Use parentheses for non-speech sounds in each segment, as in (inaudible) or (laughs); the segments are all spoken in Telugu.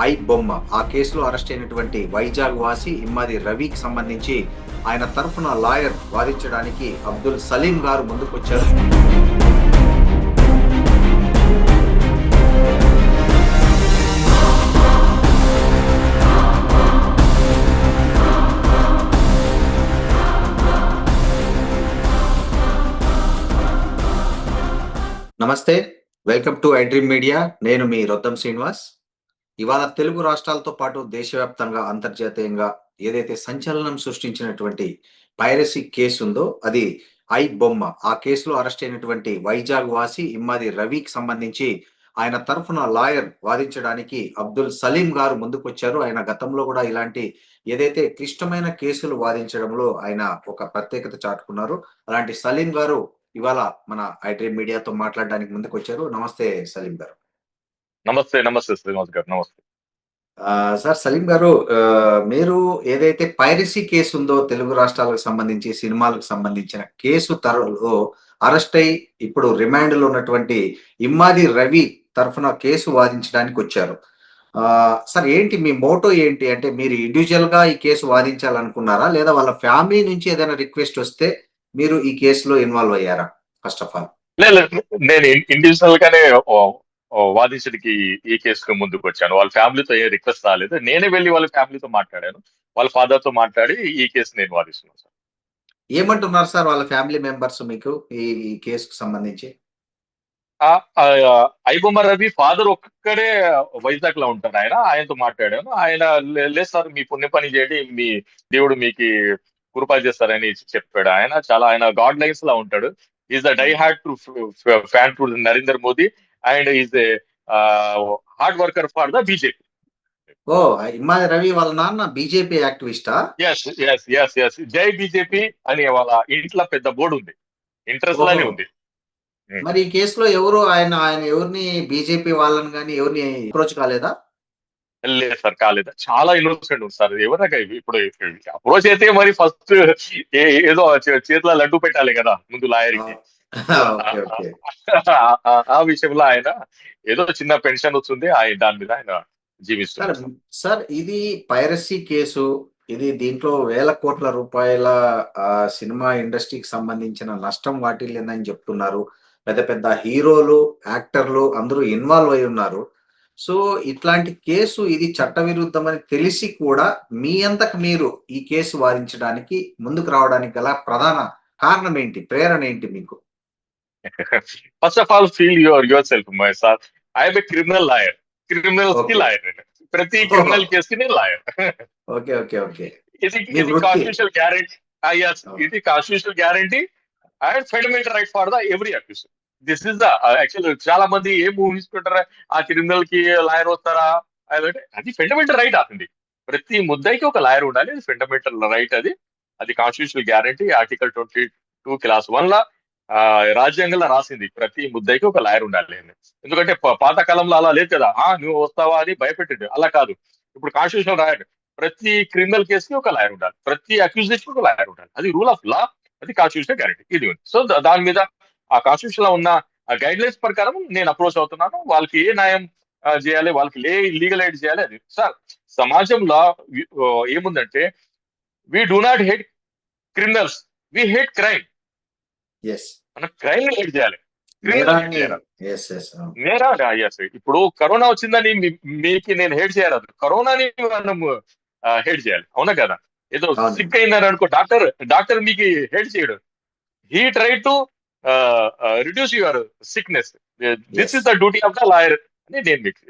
ఐ బొమ్మ. ఆ కేసులో అరెస్ట్ అయినటువంటి వైజాగ్ వాసి ఇమ్మది రవికి సంబంధించి ఆయన తరఫున లాయర్ వాదించడానికి అబ్దుల్ సలీం గారు ముందుకొచ్చారు. నమస్తే వెల్కమ్ టు ఐడ్రీమ్ మీడియా. నేను మీ రొద్దం శ్రీనివాస్. ఇవాళ తెలుగు రాష్ట్రాలతో పాటు దేశవ్యాప్తంగా అంతర్జాతీయంగా ఏదైతే సంచలనం సృష్టించినటువంటి పైరసీ కేసు ఉందో అది ఐ బొమ్మ. ఆ కేసులో అరెస్ట్ అయినటువంటి వైజాగ్ వాసి ఇమ్మది రవికి సంబంధించి ఆయన తరఫున లాయర్ వాదించడానికి అబ్దుల్ సలీం గారు ముందుకొచ్చారు. ఆయన గతంలో కూడా ఇలాంటి ఏదైతే క్లిష్టమైన కేసులు వాదించడంలో ఆయన ఒక ప్రత్యేకత చాటుకున్నారు. అలాంటి సలీం గారు ఇవాళ మన ఐడ్రీమ్ మీడియాతో మాట్లాడడానికి ముందుకు వచ్చారు నమస్తే సలీం గారు. నమస్తే నమస్తే శ్రీనివాస్ గారు నమస్తే. సార్ సలీం గారు మీరు ఏదైతే పైరసీ కేసు ఉందో తెలుగు రాష్ట్రాలకు సంబంధించి సినిమాలకు సంబంధించిన కేసు తరలో అరెస్ట్ అయి ఇప్పుడు రిమాండ్లో ఉన్నటువంటి ఇమ్మాది రవి తరఫున కేసు వాదించడానికి వచ్చారు. ఆ, సార్ ఏంటి మీ మోటో ఏంటి? అంటే మీరు ఇండివిజువల్గా ఈ కేసు వాదించాలనుకున్నారా? లేదా వాళ్ళ ఫ్యామిలీ నుంచి ఏదైనా రిక్వెస్ట్ వస్తే మీరు ఈ కేసులో ఇన్వాల్వ్ అయ్యారా ఫస్ట్ ఆఫ్ ఆల్? లేదు నేను ఇండివిజువల్ గానే వాదించడానికి ఈ కేసుకు ముందుకు వచ్చాను. వాళ్ళ ఫ్యామిలీతో ఏ రిక్వెస్ట్ రాలేదు. నేనే వెళ్ళి వాళ్ళ ఫ్యామిలీతో మాట్లాడాను. వాళ్ళ ఫాదర్తో మాట్లాడి ఈ కేసు నేను వాదిస్తున్నాను సార్. ఏమంటున్నారు సార్ వాళ్ళ ఫ్యామిలీ మెంబర్స్ మీకు ఈ కేసుకు సంబంధించి? ఐబొమ్మ రవి ఫాదర్ ఒక్కడే వైజాగ్లో ఉంటారు ఆయన ఆయనతో మాట్లాడాను. ఆయన "లే- లేదు సార్ మీ పుణ్య పని చేయండి మీ దేవుడు మీకు కృపా చేస్తారని చెప్పాడు. ఆయన చాలా ఆయన గాడ్ లైన్స్ లా ఉంటాడు. Is the die hard to fan to Narender Modi and is a hard worker for the BJP ఓ ఇమ్మాది రవి వాళ్ళ నాన్న BJP యాక్టివిస్టా? Yes yes yes yes Jai BJP అని వాళ్ళ ఇంట్లో పెద్ద బోర్డు ఉంది. ఇంట్రెస్ట్ లానే ఉంది. మరి ఈ కేసులో ఎవరు ఆయన ఆయన ఎవరిని బీజేపీ వాళ్ళని కానీ ఎవరిని అప్రోచ్ కాలేదా? లేదు సార్ కాలేదు? చాలా ఇన్నోసెంట్ ఉంది సార్. ఎవరైనా ఇప్పుడు అప్రోచ్ అయితే మరి ఫస్ట్ ఏదో చేతిలో లడ్డు పెట్టాలి కదా ముందు లాయర్కి. ఆ విషయంలో ఆయన ఏదో చిన్న పెన్షన్ వస్తుంది ఆయన దాని మీద ఆయన సార్ జీవిస్తున్నారు. సార్ ఇది పైరసీ కేసు ఇది దీంట్లో వేల కోట్ల రూపాయల సినిమా ఇండస్ట్రీకి సంబంధించిన నష్టం వాటిల్లిందని చెప్తున్నారు. పెద్ద పెద్ద హీరోలు యాక్టర్లు అందరూ ఇన్వాల్వ్ అయి ఉన్నారు. సో ఇట్లాంటి కేసు ఇది చట్టవిరుద్ధమని తెలిసి కూడా మీ అంతకు మీరు ఈ కేసు వాదించడానికి ముందుకు రావడానికి గల ప్రధాన కారణం ఏంటి? ప్రేరణ ఏంటి మీకు? First of all feel your yourself my sir I'm a criminal lawyer క్రిమినల్కి. Lawyer ప్రతి క్రిమినల్ కేసుకి నేను లాయర్ ఓకే ఓకే ఓకే ఇది. Constitutional guarantee Oh. ఇది constitutional guarantee and fundamental right for the every accuse this is the actual చాలా మంది ఏం ఊహించుకుంటారా ఆ క్రిమినల్కి లాయర్ వస్తారా? అది ఫండమెంటల్ రైట్ అవుతుంది ప్రతి ముద్దైకి ఒక లాయర్ ఉండాలి. అది ఫండమెంటల్ రైట్ అది. అది constitutional guarantee article twenty two clause one లా రాజ్యాంగంలో రాసింది. ప్రతి ముద్దైకి ఒక లాయర్ ఉండాలి అని. ఎందుకంటే పాత కాలంలో అలా లేదు కదా. ఆ నువ్వు వస్తావా అని భయపెట్టింది. అలా కాదు. ఇప్పుడు కాన్స్టిట్యూషన్ రాయడు ప్రతి క్రిమినల్ కేసుకి ఒక లాయర్ ఉండాలి. ప్రతి అక్యూజేషన్ ఒక లాయర్ ఉండాలి. అది రూల్ ఆఫ్ లా అది కాన్స్టిట్యూషన్ గ్యారంటీ ఇది ఉంది. సో దాని మీద ఆ కాన్స్టిట్యూషన్లో ఉన్న గైడ్ లైన్స్ ప్రకారం నేను అప్రోచ్ అవుతున్నాను. వాళ్ళకి ఏ న్యాయం చేయాలి వాళ్ళకి ఏ లీగల్ ఎయిడ్ చేయాలి అది. సార్ సమాజంలో ఏముందంటే we do not hate criminals we hate crime మనం క్రైమ్ హేట్ చేయాలి. చేయాలి. ఇప్పుడు కరోనా వచ్చిందని మీకు నేను హేట్ చేయరాదు కరోనాని మనం హేట్ చేయాలి. అవునా కదా? ఏదో. సిక్ అయినారు అనుకో డాక్టర్ డాక్టర్ మీకు హేట్ చేయడు. He try to reduce your sickness. This. Is the duty of the lawyer అని నేను మీకు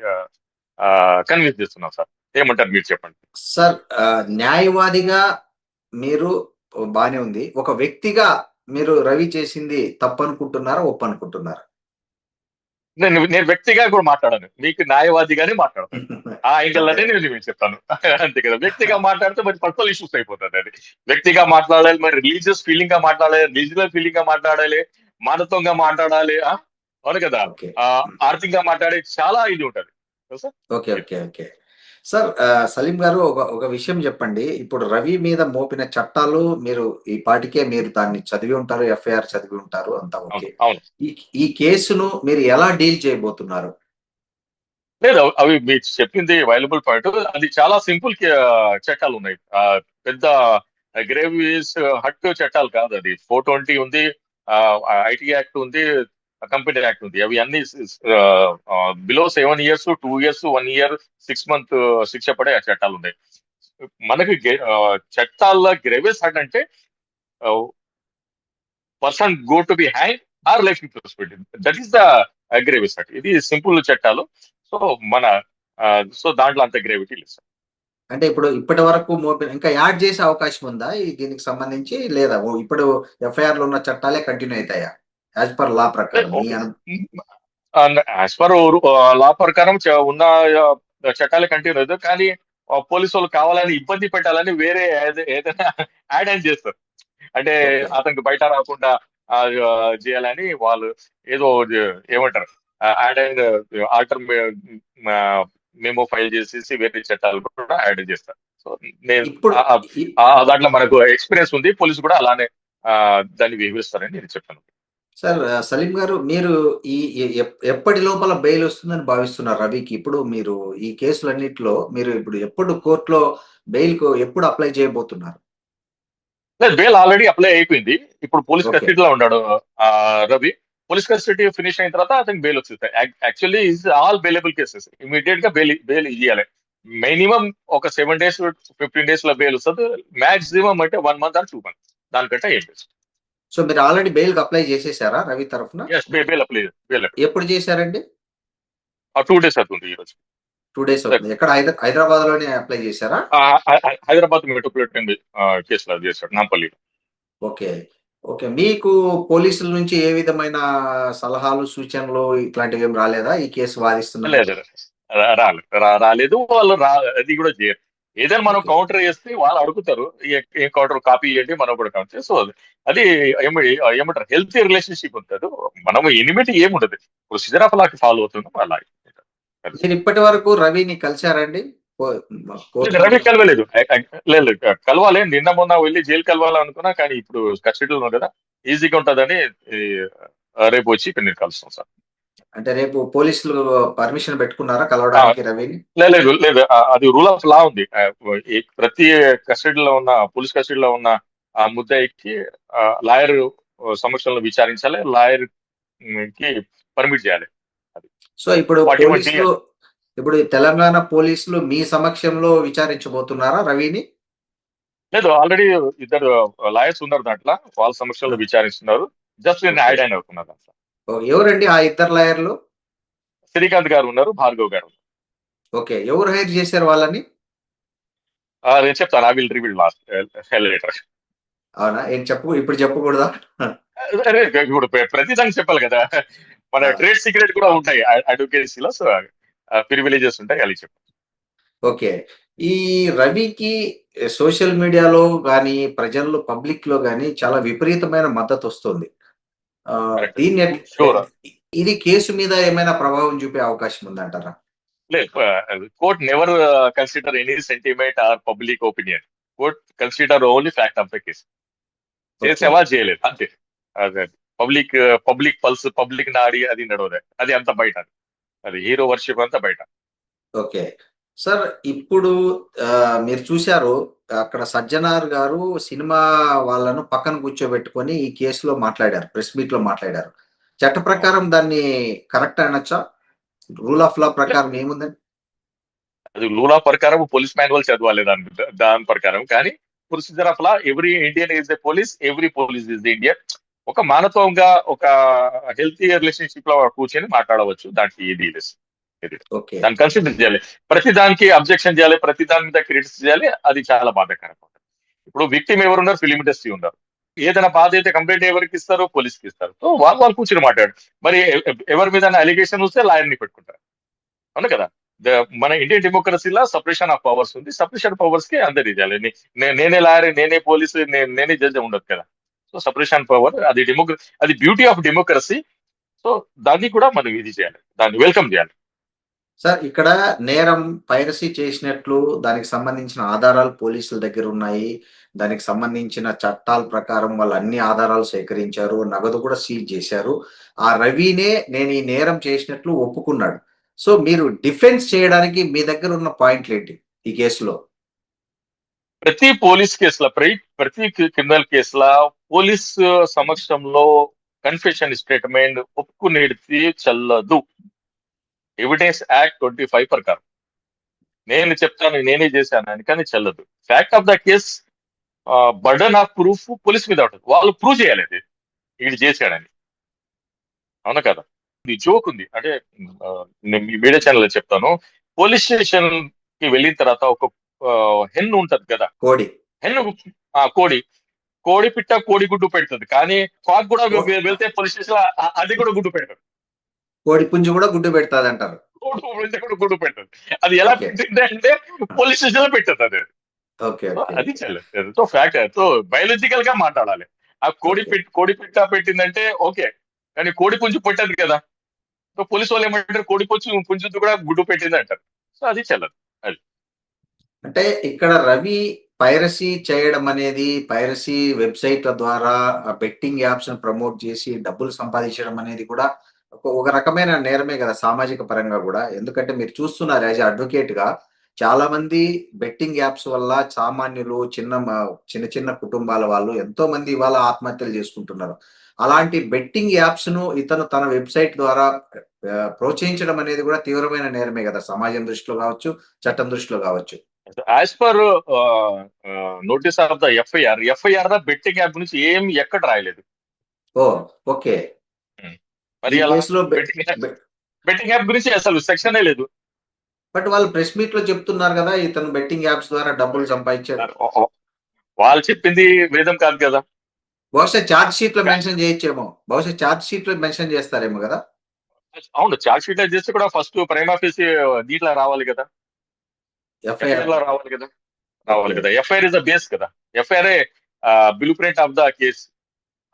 కన్విన్స్ చేస్తున్నాను సార్. ఏమంటారు మీరు చెప్పండి? సార్ న్యాయవాదిగా మీరు బానే ఉంది. ఒక వ్యక్తిగా మీరు రవి చేసింది తప్పనుకుంటున్నారా ఒప్పనుకుంటున్నారా? నేను నేను వ్యక్తిగా కూడా మాట్లాడాను. మీకు న్యాయవాదిగానే మాట్లాడతాను. ఆ యాంగిల్ (laughs) అనే నేను మీకు చెప్తాను. అంతే కదా. వ్యక్తిగా మాట్లాడితే మరి పర్సనల్ ఇష్యూస్ అయిపోతుంది అది వ్యక్తిగా మాట్లాడాలి మరి రిలీజియస్ ఫీలింగ్గా మాట్లాడాలి రిలీజియస్ ఫీలింగ్గా మాట్లాడాలి మానత్వంగా మాట్లాడాలి? అవును కదా ఆర్థికంగా మాట్లాడే చాలా ఇది ఉంటది? Okay okay okay sir Salim garu ఒక ఒక విషయం చెప్పండి. ఇప్పుడు రవి మీద మోపిన చట్టాలు మీరు ఈ పాటికే మీరు దాన్ని చదివి ఉంటారు. ఎఫ్ఐఆర్ చదివి ఉంటారు. అంతా. ఓకే. ఈ కేసును మీరు ఎలా డీల్ చేయబోతున్నారు? లేదు అవి మీరు చెప్పింది అవైలబుల్ పాయింట్. అది చాలా సింపుల్ చట్టాలు ఉన్నాయి. పెద్ద గ్రేవియస్ హర్ట్ చట్టాలు కాదు అది. 420 ఉంది. ఐటీ యాక్ట్ ఉంది. కంపెనీ యాక్ట్ ఉంది. అవి అన్ని below seven years, two years, one year, six month శిక్ష పడే చట్టాలు ఉన్నాయి. మనకి చట్టాల్లో గ్రేవెస్ అంటే person go to be hang or life imprisonment. That is the grievous hurt. ఇది సింపుల్ చట్టాలు. సో మన సో దాంట్లో అంత గ్రేవిటీ లేదు సార్. అంటే ఇప్పుడు ఇప్పటి వరకు ఇంకా యాడ్ చేసే అవకాశం ఉందా? దీనికి సంబంధించి లేదా ఓ ఇప్పుడు ఎఫ్ఐఆర్‌లో ఉన్న చట్టాలే కంటిన్యూ అయితాయా? యాస్ పర్ లా ప్రకారం యాజ్ పర్ లా ప్రకారం ఉన్న చట్టాలే కంటిన్యూ అవుతాయి. కానీ పోలీసు వాళ్ళు కావాలని ఇబ్బంది పెట్టాలని వేరే ఏది ఏదైనా యాడ్ ఆన్ చేస్తారు. అంటే. అతనికి బయట రాకుండా చేయాలని వాళ్ళు ఏదో ఏమంటారు add and alter memo file చేసేసి వేరే చట్టాలు కూడా యాడ్ చేస్తారు. సో నేను దాంట్లో మనకు ఎక్స్‌పీరియన్స్ ఉంది. పోలీసు కూడా అలానే దాన్ని వివరిస్తారని నేను చెప్పాను. సార్ సలీం గారు మీరు ఈ ఎప్పటి లోపల బెయిల్ వస్తుందని భావిస్తున్నారు రవికి? ఇప్పుడు మీరు ఈ కేసులన్నిట్లో మీరు ఇప్పుడు ఎప్పుడు కోర్ట్‌లో బెయిల్‌కు ఎప్పుడు అప్లై చేయబోతున్నారు? బెయిల్ ఆల్రెడీ అప్లై అయిపోయింది. ఇప్పుడు పోలీస్. కస్టడీలో ఉన్నాడు రవి. పోలీస్ కస్టడీ ఫినిష్ అయిన తర్వాత అతనికి bail. Yuck actually is all bailable cases. ఇమ్మీడియేట్గా బెయిల్ బెయిల్ ఇయ్యాలి. మినిమమ్ ఒక 7 డేస్, 15 డేస్‌లో బెయిల్ వస్తది. మాక్సిమం అంటే 1 మంత్ ఆర్ 2 మంత్స్. దానికంటే ఏం లేదు. సో మీరు ఆల్రెడీ బెయిల్‌కి అప్లై చేసేసారా రవి తరఫున? Bail apply bail. ఎప్పుడు చేశారండి? 2 డేస్ అవుతుంది ఈరోజు. 2 డేస్ అవుతుంది. ఎక్కడ హైద హైదరాబాద్‌లోనే అప్లై చేశారా? హైదరాబాద్ మెట్రోపాలిటన్ కేసులో అది చేశాడు నాంపల్లిలో. ఓకే. ఓకే. మీకు పోలీసుల నుంచి ఏ విధమైన సలహాలు, సూచనలు ఇట్లాంటివి ఏమి రాలేదా? ఈ కేసు వాదిస్తున్న లేదు. రా రాలేదు. వాళ్ళు రా అది కూడా చేయరు. ఏదైనా మనం. కౌంటర్ చేస్తే వాళ్ళు అడుగుతారు. ఏ ఏ కౌంటర్ కాపీ ఇయ్యండి మనం కూడా కౌంటర్ చేస్తాం. సో అది ఏమి ఏమంటారు హెల్తీ రిలేషన్‌షిప్ ఉంటది. మనం ఎనిమిటీ ఏముండదు. ప్రొసీజర్ ఆఫ్ లాకి ఫాలో అవుతున్నాం అలాగే. మీరు ఇప్పటి వరకు రవిని కలిసారండి? రవి కలవలేదు. లేదు. కలవాలి. నిన్న మొన్న వెళ్ళి జైలు కలవాలనుకున్నా కానీ ఇప్పుడు కస్టడీలో ఉన్నాడు కదా! ఈజీగా ఉంటదని రేపు వచ్చి ఇక్కడ నేను కలుస్తాం సార్. అంటే రేపు పోలీసులు పర్మిషన్ పెట్టుకున్నారా కలవడానికి రవిని? లే లేదు. లేదు. అది రూల్ ఆఫ్ లా ఉంది. ప్రతి కస్టడీలో ఉన్న పోలీస్ కస్టడీలో ఉన్న ఆ ముద్దాయికి లాయర్ సమక్షంలో విచారించాలి. లాయర్కి పర్మిట్ చేయాలి. సో ఇప్పుడు ఇప్పుడు తెలంగాణ పోలీసులు మీ సమక్షంలో విచారించబోతున్నారా రవిని? లేదు ఆల్రెడీ ఇద్దరు లాయర్స్ ఉన్నారు దాంట్లో. వాళ్ళ సమక్షంలో విచారిస్తున్నారు. జస్ట్ నేను. యాడ్ అయిన అవుతున్నా దాంట్లో. ఎవరండి ఆ ఇద్దరు లాయర్లు? శ్రీకాంత్ గారు ఉన్నారు. భార్గవ్ గారు. ఓకే. ఎవరు హైర్ చేశారు వాళ్ళని? నేను చెప్తాను. I will reveal last later. అవునా? ఏం చెప్పు ఇప్పుడు చెప్పకూడదా? ఇప్పుడు ప్ర ప్రతి దానికి చెప్పాలి కదా! మన! ట్రేడ్ సీక్రెట్ కూడా ఉంటాయి. అడ్వొకేసీలో సో ప్రివిలేజెస్ ఉంటాయి. చెప్పు. ఓకే. ఈ రవికి సోషల్ మీడియాలో గాని, ప్రజల్లో పబ్లిక్‌లో గాని చాలా విపరీతమైన. ఆహ్, కరెక్ట్. దీన్ని. ఇది కేసు మీద ఏమైనా ప్రభావం చూపే అవకాశం ఉందంటారా? లేదు. Court never consider any sentiment or public opinion. Court consider only fact of the case. చేసావా? చేయలేదు. అంతే. పబ్లిక్ పబ్లిక్ పల్స్, పబ్లిక్ నాడి అది నడవదు. అది అంతా బయట. అది హీరో వర్షిప్ అంతా బయట. ఓకే. సార్ ఇప్పుడు మీరు చూసారు అక్కడ సజ్జనార్ గారు సినిమా వాళ్ళను పక్కన కూర్చోబెట్టుకొని ఈ కేసులో మాట్లాడారు. ప్రెస్ మీట్‌లో మాట్లాడారు. చట్ట ప్రకారం దాన్ని కరెక్ట్ అనొచ్చా? రూల్ ఆఫ్ లా ప్రకారం ఏముందండి? అది రూల్ ఆఫ్ ప్రకారం పోలీస్ మాన్యువల్ చదవాలి దాని దాని ప్రకారం. కానీ procedure of law every Indian is a police. Every police is the Indian. ఒక మానవత్వంగా ఒక హెల్తీ రిలేషన్‌షిప్‌లో కూర్చొని మాట్లాడవచ్చు. దానికి ఏది లేదు. దాన్ని కన్సిడర్ చేయాలి. ప్రతి దానికి అబ్జెక్షన్ చేయాలి. ప్రతి దాని మీద క్రిటిసిజ్ చేయాలి. అది చాలా బాధాకరం. ఇప్పుడు విక్టిమ్ ఎవరున్నారు? ఫిల్మ్ ఇండస్ట్రీ ఉన్నారు. ఏదైనా బాధ అయితే కంప్లైంట్ ఎవరికి ఇస్తారు? పోలీస్‌కి ఇస్తారు. సో వాళ్ళు వాళ్ళు కూర్చొని మాట్లాడు. మరి ఎవరి మీద అలిగేషన్ వస్తే లాయర్‌ని పెట్టుకుంటారు. అవును కదా! మన ఇండియన్ డెమోక్రసీలో సెపరేషన్ ఆఫ్ పవర్స్ ఉంది. సెపరేషన్ పవర్స్‌కి అందరు ఇయ్యాలి. నే నే- నేనే లాయర్, నేనే పోలీసు, నేనే జడ్జ్ ఉండదు కదా! సో సెపరేషన్ పవర్ అది డెమోక్ర అది బ్యూటీ ఆఫ్ డెమోక్రసీ. సో దాన్ని కూడా మనం ఇది చేయాలి. దాన్ని వెల్కమ్ చేయాలి. సార్ ఇక్కడ నేరం పైరసీ చేసినట్లు దానికి సంబంధించిన ఆధారాలు పోలీసుల దగ్గర ఉన్నాయి. దానికి సంబంధించిన చట్టాల ప్రకారం వాళ్ళు అన్ని ఆధారాలు సేకరించారు. నగదు కూడా సీజ్ చేశారు. ఆ రవినే నేను ఈ నేరం చేసినట్లు ఒప్పుకున్నాడు. సో మీరు డిఫెన్స్ చేయడానికి మీ దగ్గర ఉన్న పాయింట్లేంటి ఈ కేసులో? ప్రతి పోలీస్ కేసుల ప్రతి క్రిమినల్ కేసుల పోలీస్ సమక్షంలో కన్ఫెషన్ స్టేట్మెంట్ ఒప్పుకునేది చెల్లదు. ఎవిడెన్స్ యాక్ట్ ట్వంటీ ఫైవ్ ప్రకారం. నేను చెప్తాను నేనే చేశాను అని కానీ చెల్లదు. Fact of the case burden of proof police మీద ఉంటుంది వాళ్ళు ప్రూవ్ చేయాలి అది వీడు చేశాడని. అవునా కదా? ఇది జోక్ ఉంది. అంటే నేను మీ మీడియా ఛానల్ చెప్తాను. పోలీస్ స్టేషన్కి వెళ్ళిన తర్వాత ఒక హెన్ ఉంటది కదా? కోడి. హెన్ను ఆ కోడి. కోడి పిట్ట కోడి గుడ్డు పెడుతుంది. కానీ కాక్ కూడా వెళ్తే పోలీస్ స్టేషన్ అది కూడా గుడ్డు పెడతారు. కోడి పుంజు కూడా గుడ్డు. కోడి వెళ్తే కూడా గుడ్డు పెడుతుంది అది ఎలా. పెట్టింది అంటే పోలీస్ స్టేషన్లో పెట్టదు అది. అది సో ఫ్యాక్ట్ సో బయాలజికల్గా మాట్లాడాలి. ఆ కోడి. పెట్టి కోడి పిట్ట పెట్టిందంటే ఓకే. కానీ కోడి పుంజు పెట్టదు కదా. సో పోలీస్ వాళ్ళు ఏమంటారు? కోడి పుంజు పుంజు కూడా గుడ్డు పెట్టింది అంటారు సో అది చెల్లదు అంటే ఇక్కడ రవి పైరసీ చేయడం అనేది పైరసీ వెబ్సైట్ల ద్వారా బెట్టింగ్ యాప్స్ ప్రమోట్ చేసి డబ్బులు సంపాదించడం అనేది కూడా ఒక- ఒక రకమైన నేరమే కదా సామాజిక పరంగా కూడా. ఎందుకంటే మీరు చూస్తున్నారు యాజ్ అడ్వకేట్గా చాలా మంది బెట్టింగ్ యాప్స్ వల్ల సామాన్యులు చిన్న చిన్న చిన్న కుటుంబాల వాళ్ళు ఎంతో మంది ఇవాళ ఆత్మహత్యలు చేసుకుంటున్నారు. అలాంటి బెట్టింగ్ యాప్స్ను ఇతను తన వెబ్సైట్ ద్వారా ప్రోత్సహించడం అనేది కూడా తీవ్రమైన నేరమే కదా. సమాజం దృష్టిలో కావచ్చు చట్టం దృష్టిలో కావచ్చు. As per notice of the FIR FIR the betting app గురించి ఏం ఎక్కడ రాయలేదు. ఓ ఓకే. మరి కేసులో బె- బెట్టింగ్ యాప్ గురించి అసలు సెక్షనే లేదు. బట్ వాళ్ళు ప్రెస్ మీట్లో చెప్తున్నారు కదా ఇతను బెట్టింగ్ యాప్స్ ద్వారా డబ్బులు సంపాదించారు వాళ్ళు చెప్పింది వేదం కాదు కదా. బహుశా చార్జ్ షీట్లో మెన్షన్ చేయొచ్చేమో. బహుశా చార్జ్ షీట్లో మెన్షన్ చేస్తారేమో కదా. అవును చార్జ్ షీట్ చేస్తే కూడా ఫస్ట్ ప్రైమ్ ఆఫీస్ దీంట్లో రావాలి కదా. ఎఫ్ఐఆర్. లో రావాలి కదా? రావాలి కదా. ఎఫ్ఐఆర్ ఇస్ ద బేస్ కదా. FIR blueprint of the case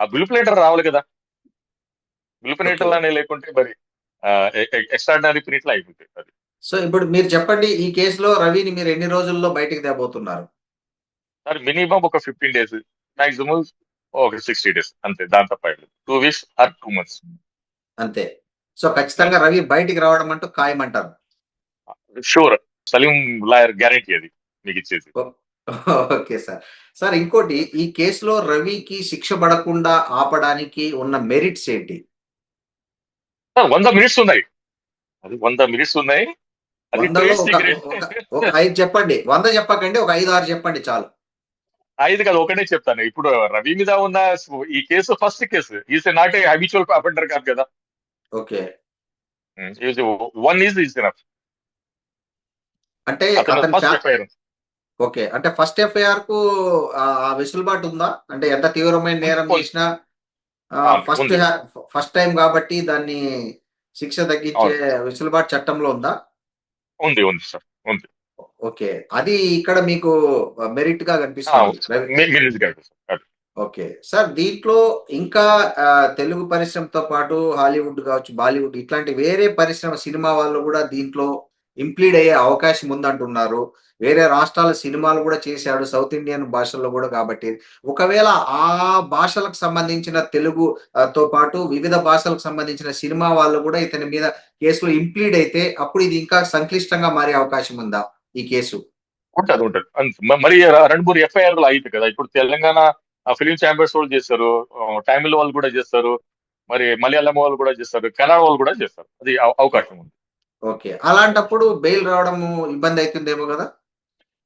ఆ బిల్ ప్రింట్ రావాలి కదా. Blueprint Okay. లానే లేకుంటే మరి ఎక్స్ట్రాడినరీ ప్రింట్లో అయిపోతుంది అది. సో ఇప్పుడు మీరు చెప్పండి ఈ కేసులో రవిని మీరు ఎన్ని రోజుల్లో బయటికి తేబోతున్నారు? సార్ మినిమం ఒక ఫిఫ్టీన్ డేస్ మాక్సిమం ఒక సిక్స్టీ డేస్ అంతే దాని తప్ప two weeks or two months అంతే. సో ఖచ్చితంగా రవి బయటికి రావడం అంటూ ఖాయమంటారు. షూర్ సలీం లాయర్ గ్యారంటీ అది మీకు ఇచ్చేసి ఓకే సార్. సార్ ఇంకోటి ఈ కేసులో రవికి శిక్ష పడకుండా ఆపడానికి ఉన్న మెరిట్స్ ఏంటి? సార్ వంద మినిట్స్ ఉన్నాయి. అది వంద మినిట్స్ ఉన్నాయి. ఒక ఐదు చెప్పండి. వంద చెప్పకండి ఒక ఐదు ఆరు చెప్పండి చాలు. ఐదు కాదు ఒకటే చెప్తాను. ఇప్పుడు రవి మీద ఉన్న ఈ case first case. Is not a habitual offender కాదు కదా. Okay. One is is enough అంటే ఓకే. అంటే ఫస్ట్ ఎఫ్ఐఆర్కు వెసులుబాటు ఉందా? అంటే ఎంత తీవ్రమైన నేరం. చేసినా ఫస్ట్. ఫస్ట్ టైం కాబట్టి దాన్ని శిక్ష తగ్గించే వెసులుబాటు చట్టంలో ఉందా? ఉంది ఉంది సార్ ఉంది. ఓకే. అది ఇక్కడ మీకు మెరిట్గా కనిపిస్తుంది. ఓకే. సార్ దీంట్లో ఇంకా తెలుగు పరిశ్రమతో పాటు హాలీవుడ్ కావచ్చు బాలీవుడ్ ఇట్లాంటి వేరే పరిశ్రమ సినిమా వాళ్ళు కూడా దీంట్లో ఇంప్లీడ్ అయ్యే అవకాశం ఉందంటున్నారు. వేరే రాష్ట్రాల సినిమాలు కూడా చేశాడు సౌత్ ఇండియన్ భాషల్లో కూడా కాబట్టి. ఒకవేళ ఆ భాషలకు సంబంధించిన తెలుగు తో పాటు వివిధ భాషలకు సంబంధించిన సినిమా వాళ్ళు కూడా ఇతని మీద కేసులో ఇంప్లీడ్ అయితే అప్పుడు ఇది ఇంకా సంక్లిష్టంగా మారే అవకాశం ఉందా ఈ కేసు? ఉంటది ఉంటుంది. మరి రెండు మూడు ఎఫ్ఐఆర్లు అయితే కదా. ఇప్పుడు తెలంగాణ ఫిలిం ఛాంబర్స్ వాళ్ళు చేస్తారు తమిళ వాళ్ళు కూడా చేస్తారు మరి మలయాళం వాళ్ళు కూడా చేస్తారు కన్నడ వాళ్ళు కూడా చేస్తారు. అది అవకాశం ఉంది. ఓకే. అలాంటప్పుడు బెయిల్ రావడం ఇబ్బంది అవుతుందేమో కదా?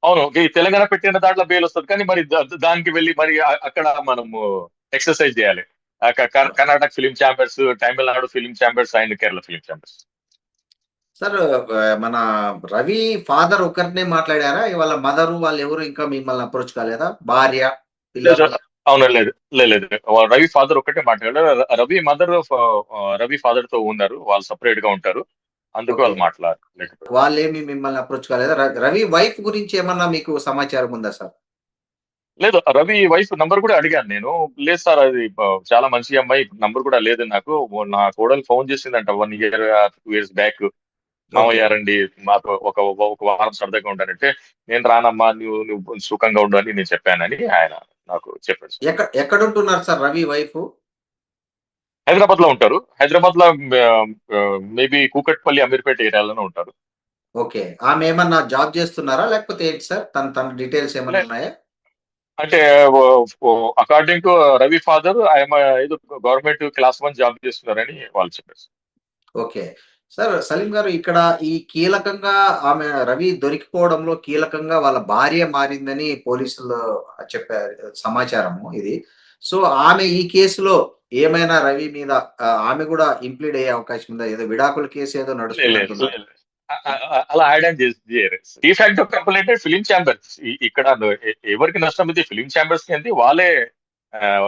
అవును. ఈ తెలంగాణ పెట్టిన దాంట్లో బెయిల్ వస్తుంది. కానీ మరి దానికి వెళ్ళి మరి అక్కడ మనము ఎక్సర్సైజ్ చేయాలి. Karnataka film chambers Tamil Nadu film chambers and Kerala film chambers. Sir మన రవి ఫాదర్ ఒకరినే మాట్లాడారా? వాళ్ళ మదర్ వాళ్ళు ఎవరు ఇంకా మిమ్మల్ని అప్రోచ్ కాలేదా? భార్య అవును లేదు. లేదు. రవి ఫాదర్ ఒకటే మాట్లాడారు. రవి మదర్ రవి ఫాదర్తో ఉన్నారు. వాళ్ళు సపరేట్గా ఉంటారు. అందుకు. వాళ్ళు వాళ్ళేమి మిమ్మల్ని అప్రోచ్ కాలేదా? రవి వైఫ్ గురించి ఏమన్నా మీకు సమాచారం ఉందా సార్? లేదు రవి వైఫ్ నంబర్ కూడా అడిగాను నేను. లేదు సార్ అది చాలా మంచి అమ్మాయి నంబర్ కూడా లేదు నాకు. నా కోడలు ఫోన్ చేసిందంట one year two years back. మామయ్య రండి మాతో ఒక ఒక వారం సరదాగా ఉండాలంటే నేను రానమ్మా నువ్వు నువ్వు సుఖంగా ఉండు అని నేను చెప్పానని ఆయన నాకు చెప్పాడు. ఎక్కడ ఎక్కడ ఉంటున్నారు సార్ రవి వైఫ్? హైదరాబాద్లో ఉంటారు హైదరాబాద్లో మేబీ కూకట్పల్లి అమీర్పేట ఏరియాలోనే ఉంటారు. ఓకే. ఆమె ఏమన్నా జాబ్ చేస్తున్నారా? లేకపోతే ఏంటి సార్? తన తన డీటెయిల్స్ ఏమైనా ఉన్నాయా? అంటే అకార్డింగ్ టు రవి ఫాదర్ ఆయన ఏదో గవర్నమెంట్ క్లాస్ వన్ జాబ్ చేస్తున్నారని వాళ్ళు చెప్పారు. ఓకే. సార్ సలీం గారు ఇక్కడ ఈ కీలకంగా ఆమె రవి దొరికిపోవడంలో కీలకంగా వాళ్ళ భార్య మారిందని పోలీసులు చెప్పారు సమాచారము ఇది. సో ఆమె ఈ కేసులో ఏమైనా రవి మీద ఆమె కూడా ఇంప్లీడ్ అయ్యే అవకాశం ఉందా? ఏదో విడాకుల కేసు ఏదో అ- అలా యాడ్ చేయరు. ఈ ఫ్యాక్ట్ కంప్లైంట్ ఫిలిం ఛాంబర్స్ ఇక్కడ ఎవరికి నష్టం ఇది ఫిలిం ఛాంబర్స్కి వాళ్ళే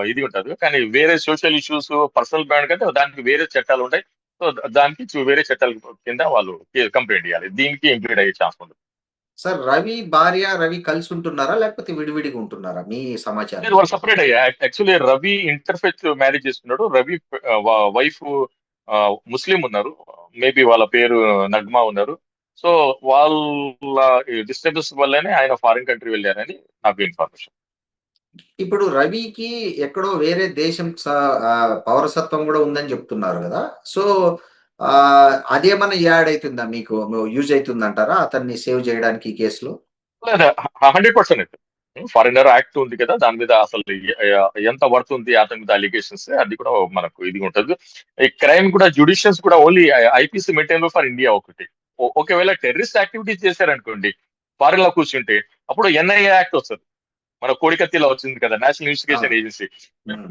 ఇది ఉంటుంది. కానీ వేరే సోషల్ ఇష్యూస్ పర్సనల్ బ్యాండ్ కంటే దానికి వేరే చట్టాలు ఉంటాయి. సో దానికి వేరే చట్టాల కింద వాళ్ళు కంప్లైంట్ చేయాలి దీనికి ఇంప్లీడ్ అయ్యే ఛాన్స్ ఉంటుంది సార్ రవి భార్య రవి కలిసి ఉంటున్నారా? లేకపోతే విడివిడిగా ఉంటున్నారా? మీ సమాచారం. వాళ్ళు సపరేట్ అయ్యా యాక్చువల్లీ రవి ఇంటర్ఫెత్ మ్యారేజ్ చేసుకున్నాడు. రవి వైఫ్ ముస్లిం ఉన్నారు. మేబీ వాళ్ళ పేరు నగ్మా ఉన్నారు. సో వాళ్ళ డిస్టర్బెన్స్ వల్లనే ఆయన ఫారిన్ కంట్రీ వెళ్ళారని నాకు ఇన్ఫర్మేషన్ ఇప్పుడు రవికి ఎక్కడో వేరే దేశం పౌరసత్వం కూడా ఉందని చెప్తున్నారు కదా. సో అదేమన్నా యాడ్ అవుతుందా మీకు? యూజ్ అవుతుందంటారా? అతన్ని సేవ్ చేయడానికి ఈ కేసులో? లేదా హండ్రెడ్ పర్సెంట్. ఫారినర్ యాక్ట్ ఉంది కదా దాని మీద అసలు ఎంత పడుతుంది అతని మీద అలిగేషన్స్ అది కూడా మనకు ఇది ఉంటుంది. ఈ క్రైమ్ కూడా జుడిషియల్స్ కూడా only IPC maintain for India ఒకటి. ఒకవేళ టెర్రరిస్ట్ యాక్టివిటీస్ చేశారనుకోండి ఫారిన్లో కూర్చుంటే అప్పుడు ఎన్ఐఏ యాక్ట్ వస్తుంది. మన కోడికత్తిలో వచ్చింది కదా నేషనల్ ఇన్వెస్టిగేషన్. ఏజెన్సీ.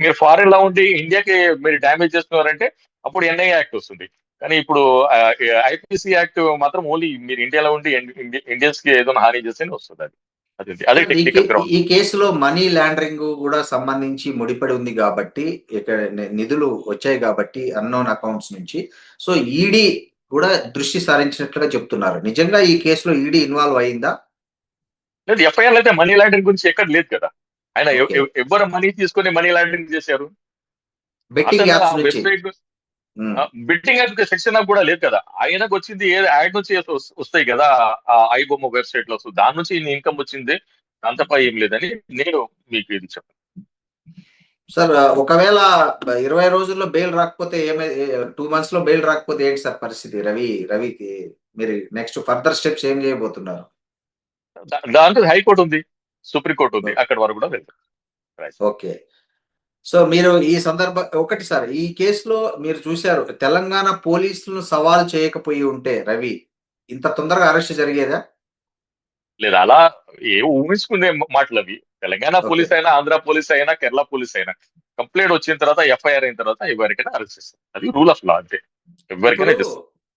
మీరు ఫారిన్లో ఉండి ఇండియాకి మీరు డ్యామేజ్ చేస్తున్నారంటే అప్పుడు ఎన్ఐఏ యాక్ట్ వస్తుంది. కానీ ఇప్పుడు ఐపీసీ యాక్ట్ మాత్రం ఓన్లీ మీరు ఇండియాలో ఉండి ఇండియన్స్కి ఏదైనా హాని చేస్తే వస్తుంది అది. అది ఈ టెక్నికల్ కేసులో మనీ లాండరింగ్ కూడా సంబంధించి ముడిపడి ఉంది కాబట్టి ఇక్కడ నిధులు వచ్చాయి కాబట్టి అన్నోన్ అకౌంట్స్ నుంచి. సో ఈడీ కూడా దృష్టి సారించినట్లుగా చెప్తున్నారు. నిజంగా ఈ కేసులో ఈడీ ఇన్వాల్వ్ అయిందా? లేదు ఎఫ్ఐఆర్ అయితే మనీ లాండరింగ్ గురించి ఎక్కడ లేదు కదా. ఆయన ఎవరు మనీ తీసుకొని మనీ లాండరింగ్ చేశారు? బెట్టింగ్ యాప్స్ నుంచి. బిట్టింగ్ యాప్ సెక్షన్ నాకు కూడా లేదు కదా. ఆయనకు వచ్చింది ఏ యాడ్ నుంచి వస్- వస్తాయి కదా ఆ ఐబొమ్మ వెబ్సైట్లో. దాని నుంచి ఇన్కమ్ వచ్చింది. అంతపై ఏం లేదని నేను మీకు ఇది చెప్పాను సార్ ఒకవేళ ఇరవై రోజుల్లో బెయిల్ రాకపోతే ఏమై టూ మంత్స్లో బెయిల్ రాకపోతే ఏంటి సార్ పరిస్థితి? రవి రవికి మీరు నెక్స్ట్ ఫర్దర్ స్టెప్స్ ఏం చేయబోతున్నారు? దాంట్లో హైకోర్టు ఉంది. సుప్రీం కోర్టు ఉంది. అక్కడ వరకు కూడా వెళ్తాం. ఓకే. సో మీరు ఈ సందర్భ ఒకటి సార్ ఈ కేసులో మీరు చూశారు తెలంగాణ పోలీసులను సవాల్ చేయకపోయి ఉంటే రవి ఇంత తొందరగా అరెస్ట్ జరిగేదా? లేదా అలా ఏ ఊహించుకునే మాటలు అవి. తెలంగాణ. పోలీస్ అయినా ఆంధ్ర పోలీస్ అయినా కేరళ పోలీస్ అయినా కంప్లైంట్ వచ్చిన తర్వాత ఎఫ్ఐఆర్ అయిన తర్వాత ఎవరికైనా అరెస్ట్ చేస్తారు. అది రూల్ ఆఫ్ లా అంతే. ఎవరికైనా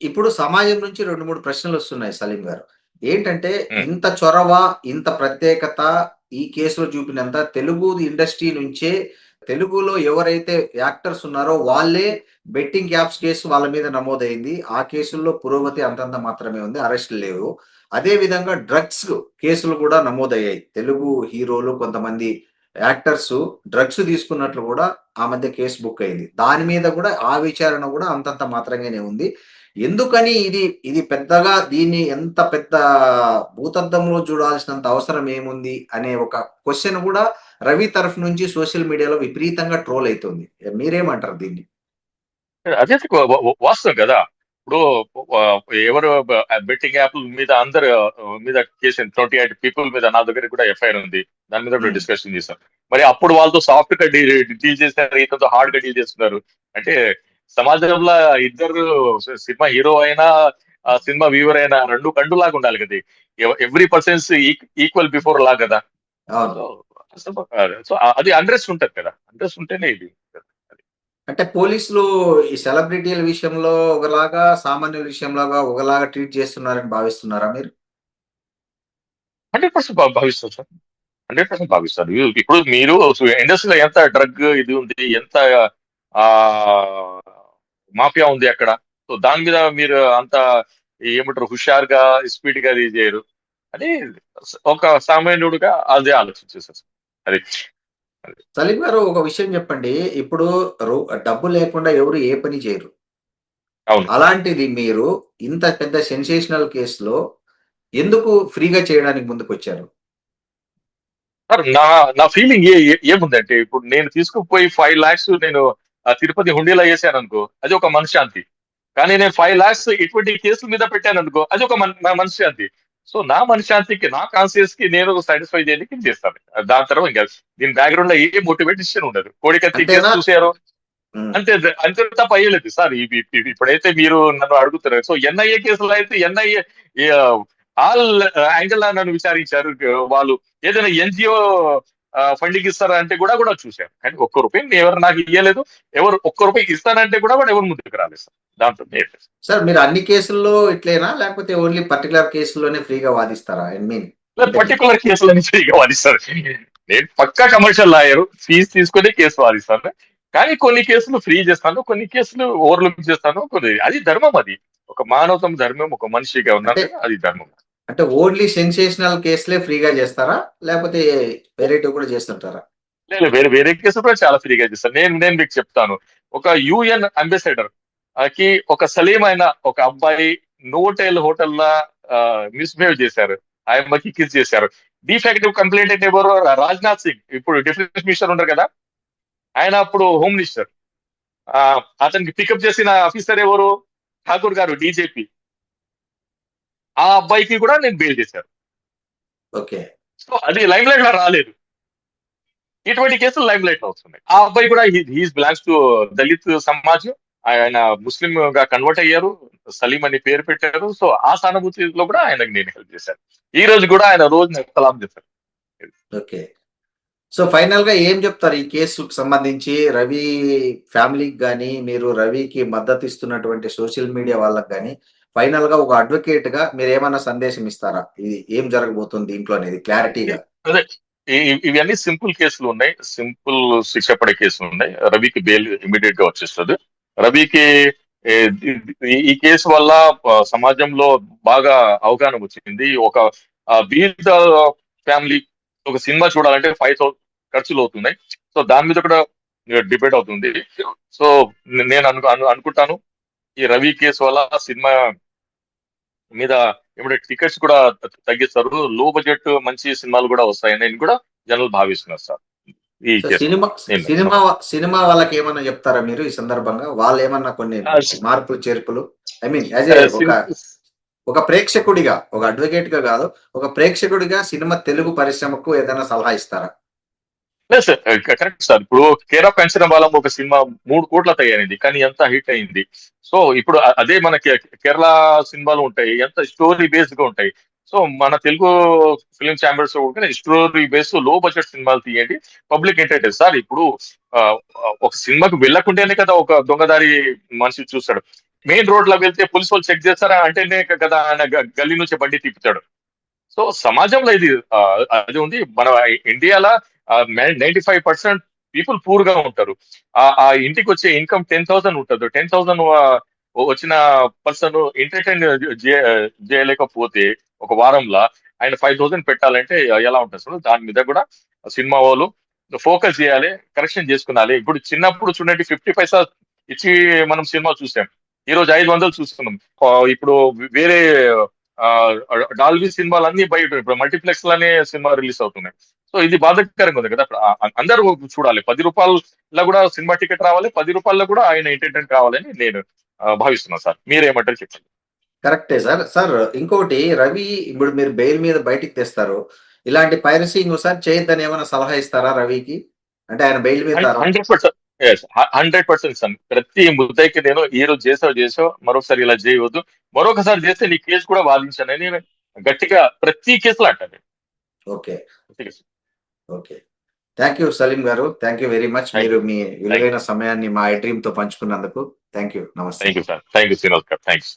ఇప్పుడు సమాజం నుంచి రెండు మూడు ప్రశ్నలు వస్తున్నాయి సలీం గారు. ఏంటంటే. ఇంత చొరవ ఇంత ప్రత్యేకత ఈ కేసులో చూపినంత తెలుగు ఇండస్ట్రీ నుంచే తెలుగులో ఎవరైతే యాక్టర్స్ ఉన్నారో వాళ్ళే బెట్టింగ్ యాప్స్ కేసు వాళ్ళ మీద నమోదైంది. ఆ కేసుల్లో పురోగతి అంతంత మాత్రమే ఉంది. అరెస్టులు లేవు. అదే విధంగా డ్రగ్స్ కేసులు కూడా నమోదయ్యాయి. తెలుగు హీరోలు కొంతమంది యాక్టర్స్ డ్రగ్స్ తీసుకున్నట్లు కూడా ఆ మధ్య కేసు బుక్ అయింది. దాని మీద కూడా ఆ విచారణ కూడా అంతంత మాత్రంగానే ఉంది. ఎందుకని ఇది ఇది పెద్దగా దీన్ని ఎంత పెద్ద భూతద్దంలో చూడాల్సినంత అవసరం ఏముంది అనే ఒక క్వశ్చన్ కూడా రవి తరఫు నుంచి సోషల్ మీడియాలో విపరీతంగా ట్రోల్ అవుతుంది మీరేమంటారు దీన్ని? అదే వాస్తవం కదా. ఇప్పుడు ఎవరు బెట్టింగ్ యాప్ మీద అందరు మీద కేసు ట్వంటీ ఎయిట్ పీపుల్ మీద నా దగ్గర కూడా ఎఫ్ఐఆర్ ఉంది. దాని మీద కూడా. డిస్కషన్ చేశాం. మరి అప్పుడు వాళ్ళతో సాఫ్ట్గా డీల్ చేస్తారు ఇతనితో హార్డ్గా డీల్ చేస్తున్నారు. అంటే సమాజంలో ఇద్దరు సినిమా హీరో అయినా సినిమా వ్యూవర్ అయినా రెండు కండు లాగా ఉండాలి కదా. Every persons equal before law కదా. సో అది అండ్రెస్ట్ ఉంటది కదా. అండ్రెస్ట్ ఉంటేనే ఇది అంటే పోలీసులు ఈ సెలబ్రిటీల విషయంలో ఒకలాగా సామాన్యుల విషయంలోగా ఒకలాగా ట్రీట్ చేస్తున్నారని భావిస్తున్నారా మీరు? హండ్రెడ్ పర్సెంట్ భావిస్తారు సార్. హండ్రెడ్ పర్సెంట్ భావిస్తారు. ఇప్పుడు మీరు ఇండస్ట్రీలో ఎంత డ్రగ్ ఇది ఉంది ఎంత మాఫియా ఉంది అక్కడ? సో దాని మీద మీరు అంత ఏమంటారు హుషారుగా స్పీడ్గా ఇది చేయరు. అని ఒక సామాన్యుడుగా అదే ఆలోచించేస్తారు సార్. అది. సలీం గారు ఒక విషయం చెప్పండి. ఇప్పుడు డబ్బు లేకుండా ఎవరు ఏ పని చేయరు. అవును. అలాంటిది మీరు ఇంత పెద్ద సెన్సేషనల్ కేసులో ఎందుకు ఫ్రీగా చేయడానికి ముందుకు వచ్చారు సార్ నా నా ఫీలింగ్ ఏ ఏముందంటే ఇప్పుడు నేను తీసుకుపోయి ఫైవ్ లాక్స్ నేను తిరుపతి హుండీలో వేసాను అనుకో అది ఒక మనశ్శాంతి. కానీ నేను ఫైవ్ లాక్స్ ఇటువంటి కేసుల మీద పెట్టాను అనుకో అది ఒక మనశ్శాంతి. సో నా మనశ్శాంతికి నా కాన్షియస్కి నేను సాటిస్ఫై చేయడానికి చేస్తాను. దాని తర్వాత ఇంకా దీని బ్యాక్గ్రౌండ్లో ఏ మోటివేషన్ ఉండదు. కోడికత్తి? చూసారు అంతే అంతే తప్ప అయ్యలేదు సార్ ఇప్పుడైతే మీరు నన్ను అడుగుతున్నారు. సో ఎన్ఐఏ కేసులో అయితే ఎన్ఐఏ ఆల్ యాంగిల్ నన్ను విచారించారు. వాళ్ళు ఏదైనా ఎన్జిఓ ఫండింగ్ ఇస్తారా అంటే కూడా కూడా చూశారు కానీ ఒక్క రూపాయి ఎవరు నాకు ఇవ్వలేదు ఎవరు ఒక్క రూపాయి ఇస్తానంటే కూడా కూడా ఎవరు ముందుకు రాలేదు సార్. లేదు. సార్ మీరు అన్ని కేసుల్లో ఇట్లేనా? లేకపోతే ఓన్లీ పర్టికులర్ కేసుల్లోనే ఫ్రీగా వాదిస్తారా? ఐ మీన్ పర్టికులర్ కేసులని ఫ్రీగా వాదిస్తారు. నేను పక్కా కమర్షియల్ లాయర్ ఫీజు తీసుకొని కేసు వాదిస్తాను. కానీ కొన్ని కేసులు ఫ్రీ చేస్తాను కొన్ని కేసులు ఓవర్లుక్ చేస్తాను కొన్ని అది ధర్మం అది. ఒక మానవతం ధర్మం ఒక మనిషిగా ఉన్నాను అంటే- అది ధర్మం. అంటే ఓన్లీ సెన్సేషనల్ కేసులే ఫ్రీగా చేస్తారా? లేకపోతే వెరైటీ కూడా చేస్తుంటారా? లేదు వేరే వేరే కేసులు కూడా చాలా ఫ్రీగా చేస్తారు. నేను నేను మీకు చెప్తాను. ఒక యుఎన్ అంబాసిడర్కి ఒక సలీం అయిన ఒక అబ్బాయి నోటెల్ హోటల్ లా మిస్బిహేవ్ చేశారు. ఆయమ్మకి కిస్ చేశారు. డిఫెక్టివ్ కంప్లైంట్ అంటే ఎవరు? రాజ్నాథ్ సింగ్. ఇప్పుడు డిఫెన్స్ మినిస్టర్ ఉన్నారు కదా? ఆయన అప్పుడు హోమ్ మినిస్టర్. ఆ, అతనికి పికప్ చేసిన ఆఫీసర్ ఎవరు? ఠాకూర్ గారు డీజేపీ. ఆ అబ్బాయికి కూడా నేను బెయిల్ చేశాను. ఓకే. సో అది లైమ్ లైట్లో రాలేదు. ఇటువంటి కేసులు లైమ్ లైట్లో వస్తున్నాయి. ఆ అబ్బాయి కూడా he's belongs to Dalit Samaj ఆయన ముస్లిం గా కన్వర్ట్ అయ్యారు. సలీం అని పేరు పెట్టారు. సో ఆ సానుభూతిలో కూడా ఆయనకు నేను హెల్ప్ చేశాను. ఈ రోజు కూడా ఆయన రోజు నాకు సలాం చేశారు ఓకే. సో ఫైనల్గా ఏం చెప్తారు ఈ కేసుకు సంబంధించి? రవి ఫ్యామిలీకి కానీ మీరు రవికి మద్దతు ఇస్తున్నటువంటి సోషల్ మీడియా వాళ్ళకి కానీ ఫైనల్గా ఒక అడ్వకేట్గా మీరు ఏమైనా సందేశం ఇస్తారా? ఇది ఏం జరగబోతుంది దీంట్లో అనేది క్లారిటీగా? అదే ఇవన్నీ సింపుల్ కేసులు ఉన్నాయి. సింపుల్ శిక్ష పడే కేసులు ఉన్నాయి. రవికి బెయిల్ ఇమీడియట్గా వచ్చేస్తుంది. రవికి ఈ- కేసు వల్ల సమాజంలో బాగా అవగాహన వచ్చింది. ఒక వీల్ ఫ్యామిలీ ఒక సినిమా చూడాలంటే ఫైవ్ థౌసండ్ ఖర్చులు అవుతున్నాయి. సో దాని మీద కూడా డిబేట్ అవుతుంది. సో నేను అను- అనుకుంటాను. ఈ రవి కేసు వల్ల సినిమా మీద ఇప్పుడు టికెట్స్ కూడా తగ్గిస్తారు. లో బడ్జెట్ మంచి సినిమాలు కూడా వస్తాయని నేను కూడా జనాలు భావిస్తున్నారు సార్. సినిమా సినిమా సినిమా వాళ్ళకి ఏమన్నా చెప్తారా మీరు ఈ సందర్భంగా? వాళ్ళు ఏమన్నా కొన్ని మార్పులు చేర్పులు? ఐ మీన్ యాజ్ ఒక ప్రేక్షకుడిగా ఒక అడ్వకేట్గా కాదు ఒక ప్రేక్షకుడిగా సినిమా తెలుగు పరిశ్రమకు ఏదైనా సలహా ఇస్తారా? లేదు సార్ కరెక్ట్ సార్. ఇప్పుడు కేర్ ఆఫ్ పెన్షన్ వాళ్ళం ఒక సినిమా మూడు కోట్ల తయారైంది కానీ ఎంత హిట్ అయింది. సో ఇప్పుడు అదే మన కేరళ సినిమాలు ఉంటాయి ఎంత స్టోరీ బేస్డ్గా ఉంటాయి. సో మన తెలుగు ఫిలిం ఛాంబర్స్ కూడా స్టోరీ బేస్లో బడ్జెట్ సినిమాలు తీయండి. పబ్లిక్ ఎంటర్టైన్ సార్ ఇప్పుడు ఆ, ఒక సినిమాకు వెళ్ళకుంటేనే కదా ఒక దొంగదారి మనిషి చూస్తాడు. మెయిన్ రోడ్లో వెళ్తే పోలీసు వాళ్ళు చెక్ చేస్తారా? అంటేనే కదా ఆయన గల్లీ నుంచి బండి తిప్పుతాడు. సో సమాజంలో ఇది అది ఉంది. మన ఇండియాలో నైన్టీ ఫైవ్ పర్సెంట్ పీపుల్ పూర్గా ఉంటారు. ఆ ఆ ఇంటికి వచ్చే ఇన్కమ్ టెన్ థౌసండ్ ఉంటుంది టెన్ థౌసండ్ వచ్చిన పర్సన్ ఎంటర్టైన్ చేయలేకపోతే ఒక వారంలో ఆయన ఫైవ్ థౌసండ్ పెట్టాలంటే ఎలా ఉంటుంది సార్ దాని మీద కూడా సినిమా వాళ్ళు ఫోకస్ చేయాలి కరెక్షన్ చేసుకునాలి. ఇప్పుడు చిన్నప్పుడు చూడండి ఫిఫ్టీ పైసా ఇచ్చి మనం సినిమా చూసాం. ఈ రోజు ఐదు వందలు చూస్తున్నాం. ఇప్పుడు వేరే ఆ, డాల్బీ సినిమాలు అన్ని బయట ఇప్పుడు మల్టీప్లెక్స్లోనే సినిమా రిలీజ్ అవుతున్నాయి. సో ఇది బాధాకరంగా ఉంది కదా అందరూ చూడాలి. పది రూపాయల కూడా సినిమా టికెట్ రావాలి పది రూపాయల్లో కూడా ఆయన ఎంటర్టైన్ కావాలని నేను భావిస్తున్నాను సార్. మీరేమంటారు చెప్పండి? కరెక్టే సార్. సార్ ఇంకొకటి రవి ఇప్పుడు మీరు బెయిల్ మీద బయటికి తెస్తారు. ఇలాంటి పైరసీ ఇంకోసారి చేయొద్దని ఏమైనా సలహా ఇస్తారా రవికి? అంటే ఆయన బెయిల్ మీద hundred percent hundred percent sir. ప్రతి ముద్దైకి నేను ఈ రోజు చేసావు చేసావు మరొకసారి ఇలా చేయవద్దు. మరొకసారి చేస్తే నీ కేసు కూడా వాదించానని గట్టిగా ప్రతి కేసులో అంటాను. Okay. Okay thank you Salim garu. Thank you very much మీరు మీ విలువైన సమయాన్ని మా ఐ డ్రీమ్తో పంచుకున్నందుకు థ్యాంక్ యూ నమస్తే thank you sir thank you Srinivas garu thanks